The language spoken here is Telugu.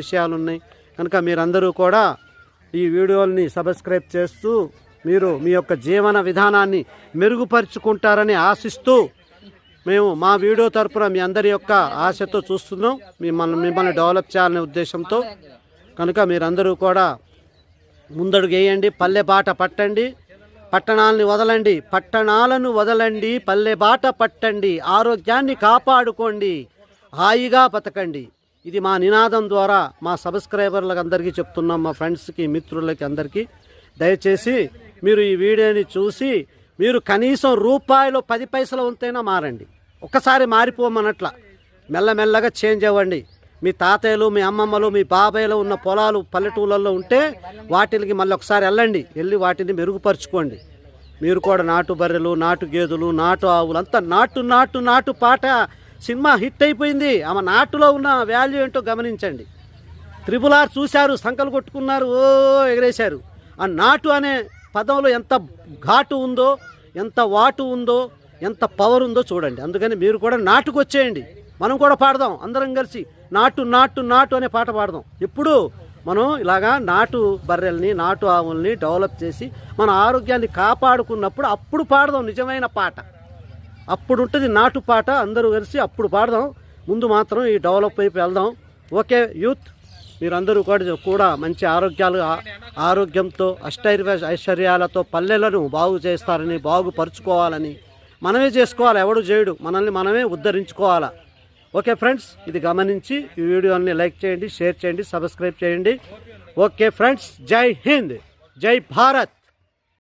విషయాలు ఉన్నాయి కనుక మీరందరూ కూడా ఈ వీడియోల్ని సబ్స్క్రైబ్ చేస్తూ మీరు మీ యొక్క జీవన విధానాన్ని మెరుగుపరుచుకుంటారని ఆశిస్తూ మేము మా వీడియో తరపున మీ అందరి యొక్క ఆశతో చూస్తున్నాం. మిమ్మల్ని మిమ్మల్ని డెవలప్ చేయాలనే ఉద్దేశంతో. కనుక మీరందరూ కూడా ముందడుగు వేయండి పల్లె బాట పట్టండి పట్టణాలని వదలండి పట్టణాలను వదలండి పల్లె బాట పట్టండి ఆరోగ్యాన్ని కాపాడుకోండి హాయిగా బతకండి. ఇది మా నినాదం ద్వారా మా సబ్స్క్రైబర్లకు అందరికీ చెప్తున్నాం మా ఫ్రెండ్స్కి మిత్రులకి అందరికీ. దయచేసి మీరు ఈ వీడియోని చూసి మీరు కనీసం రూపాయలు పది పైసలు ఉంటేనా మారండి. ఒక్కసారి మారిపోమనట్ల. మెల్లమెల్లగా చేంజ్ అవ్వండి. మీ తాతయ్యలు మీ అమ్మమ్మలు మీ బాబాయ్యలు ఉన్న పొలాలు పల్లెటూళ్ళల్లో ఉంటే వాటికి మళ్ళీ ఒకసారి వెళ్ళండి. వెళ్ళి వాటిని మెరుగుపరుచుకోండి. మీరు కూడా నాటు బర్రెలు నాటు గేదెలు నాటు ఆవులు అంతా నాటు నాటు నాటు పాట సినిమా హిట్ అయిపోయింది. ఆమె నాటులో ఉన్న వాల్యూ ఏంటో గమనించండి. త్రిపుల్ ఆర్ చూశారు సంకలు కొట్టుకున్నారు ఓ ఎగరేశారు. ఆ నాటు అనే పదంలో ఎంత ఘాటు ఉందో ఎంత వాటు ఉందో ఎంత పవర్ ఉందో చూడండి. అందుకని మీరు కూడా నాటుకు వచ్చేయండి. మనం కూడా పాడదాం అందరం కలిసి నాటు నాటు నాటు అనే పాట పాడదాం. ఎప్పుడు మనం ఇలాగా నాటు బర్రెల్ని నాటు ఆవుల్ని డెవలప్ చేసి మన ఆరోగ్యాన్ని కాపాడుకున్నప్పుడు అప్పుడు పాడదాం నిజమైన పాట. అప్పుడు ఉంటుంది నాటు పాట అందరూ కలిసి అప్పుడు పాడదాం. ముందు మాత్రం ఈ డెవలప్ వైపు వెళ్దాం. ఓకే యూత్ మీరందరూ కూడా కూడా మంచి ఆరోగ్యాలు ఆరోగ్యంతో అష్టైర్వ ఐశ్వర్యాలతో పల్లెలను బాగు చేస్తారని బాగుపరుచుకోవాలని మనమే చేసుకోవాలి. ఎవడు చేయడు. మనల్ని మనమే ఉద్ధరించుకోవాలా. ఓకే ఫ్రెండ్స్ ఇది గమనించి ఈ వీడియోని లైక్ చేయండి షేర్ చేయండి సబ్స్క్రైబ్ చేయండి. ఓకే ఫ్రెండ్స్ జై హింద్ జై భారత్.